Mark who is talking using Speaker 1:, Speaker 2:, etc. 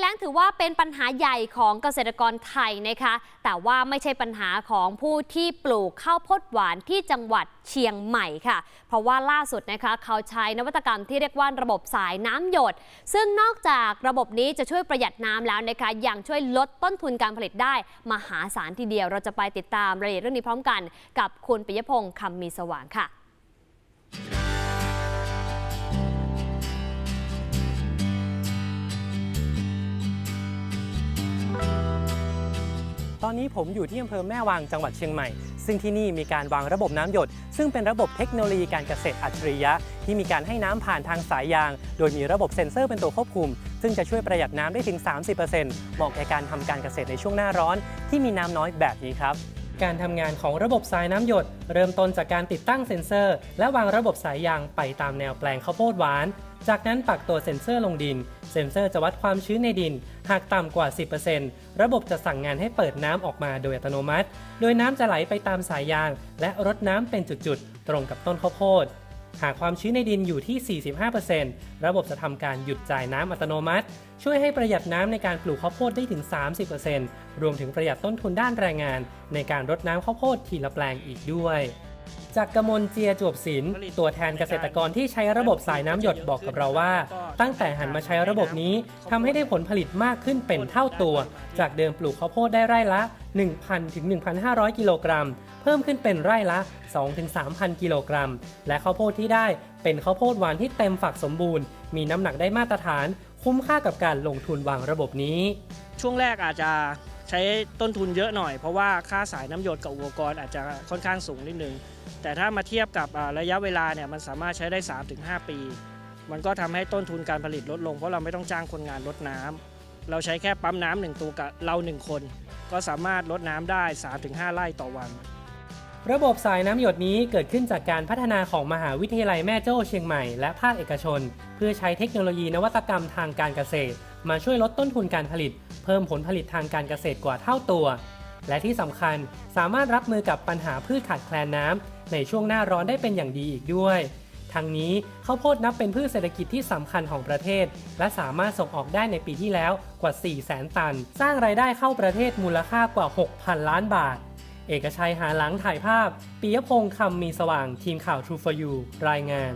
Speaker 1: แล้งถือว่าเป็นปัญหาใหญ่ของเกษตรกรไทยนะคะ แต่ว่าไม่ใช่ปัญหาของผู้ที่ปลูกข้าวโพดหวานที่จังหวัดเชียงใหม่ค่ะ เพราะว่าล่าสุดนะคะเขาใช้นวัตกรรมที่เรียกว่าระบบสายน้ำหยด ซึ่งนอกจากระบบนี้จะช่วยประหยัดน้ำแล้วนะคะยังช่วยลดต้นทุนการผลิตได้ มหาศาลทีเดียวเราจะไปติดตามรายละเอียดเรื่องนี้พร้อมกัน กับคุณปิยพงศ์คำมีสว่างค่ะ
Speaker 2: ตอนนี้ผมอยู่ที่อำเภอแม่วางจังหวัดเชียงใหม่ ซึ่งที่นี่มีการวางระบบน้ำหยด ซึ่งเป็นระบบเทคโนโลยีการเกษตรอัจฉริยะ ที่มีการให้น้ำผ่านทางสายยาง โดยมีระบบเซ็นเซอร์เป็นตัวควบคุม ซึ่งจะช่วยประหยัดน้ำได้ถึง 30%เหมาะแก่การทำการเกษตรในช่วงหน้าร้อน ที่มีน้ำน้อยแบบนี้ครับการทำงานของระบบสายน้ำหยด เริ่มต้นจากการติดตั้งเซ็นเซอร์ และวางระบบสายยางไปตามแนวแปลงข้าวโพดหวาน จากนั้นปักตัวเซ็นเซอร์ลงดิน เซ็นเซอร์จะวัดความชื้นในดิน หากต่ำกว่า 10%ระบบจะสั่งงานให้เปิดน้ำออกมาโดยอัตโนมัติ โดยน้ำจะไหลไปตามสายยาง และรดน้ำเป็นจุดๆ ตรงกับต้นข้าวโพด หากความชื้นในดินอยู่ที่ 45%ระบบจะทำการหยุดจ่ายน้ำอัตโนมัติ ช่วยให้ประหยัดน้ำในการปลูกข้าวโพดได้ถึง 30%รวมถึงประหยัดต้นทุนด้านแรงงาน ในการรดน้ำข้าวโพดทีละแปลงอีกด้วย จากกมลเจียจวบศิลป์ตัวแทนเกษตรกรที่ใช้ระบบสายน้ำหยดบอกกับเราว่า ตั้งแต่หันมาใช้ระบบนี้ทำให้ได้ผลผลิตมากขึ้นเป็นเท่าตัว จากเดิมปลูกข้าวโพดได้ไร่ละ 1,000ถึง1,500 กิโลกรัม เพิ่มขึ้นเป็นไร่ละ 2-3,000 กิโลกรัม และข้าวโพดที่ได้เป็นข้าวโพดหวานที่เต็มฝักสมบูรณ์ มีน้ำหนักได้มาตรฐาน คุ้มค่ากับการลงทุนวางระบบนี้
Speaker 3: ช่วงแรกอาจจะ ใช้ต้นทุนเยอะหน่อยเพราะว่าค่าสายน้ำหยดกับอุปกรณ์อาจจะค่อนข้างสูงนิดนึง แต่ถ้ามาเทียบกับระยะเวลาเนี่ยมันสามารถใช้ได้ 3-5 ปี มันก็ทำให้ต้นทุนการผลิตลดลง เพราะเราไม่ต้องจ้างคนงานรดน้ำเราใช้แค่ปั๊มน้ำหนึ่งตัวกับเราหนึ่งคน ก็สามารถลดน้ำได้ 3-5 ไร่ต่อวัน
Speaker 2: ระบบสายน้ำหยดนี้เกิดขึ้นจากการพัฒนาของมหาวิทยาลัยแม่โจ้เชียงใหม่และภาคเอกชน เพื่อใช้เทคโนโลยีนวัตกรรมทางการเกษตร มาช่วยลดต้นทุนการผลิต เพิ่มผลผลิตทางการเกษตรกว่าเท่าตัว และที่สำคัญสามารถรับมือกับปัญหาพืชขาดแคลนน้ำในช่วงหน้าร้อนได้เป็นอย่างดีอีกด้วยทั้งนี้ข้าวโพดนับเป็นพืชเศรษฐกิจที่สำคัญของประเทศ และสามารถส่งออกได้ในปีที่แล้วกว่า 4 0 0แสนตัน สร้างรายได้เข้าประเทศมูลค่ากว่า 6,000 ล้านบาท เอกชัยหาหลังถ่ายภาพปิยพงษ์คำมีสว่างทีมข่าว True for You รายงาน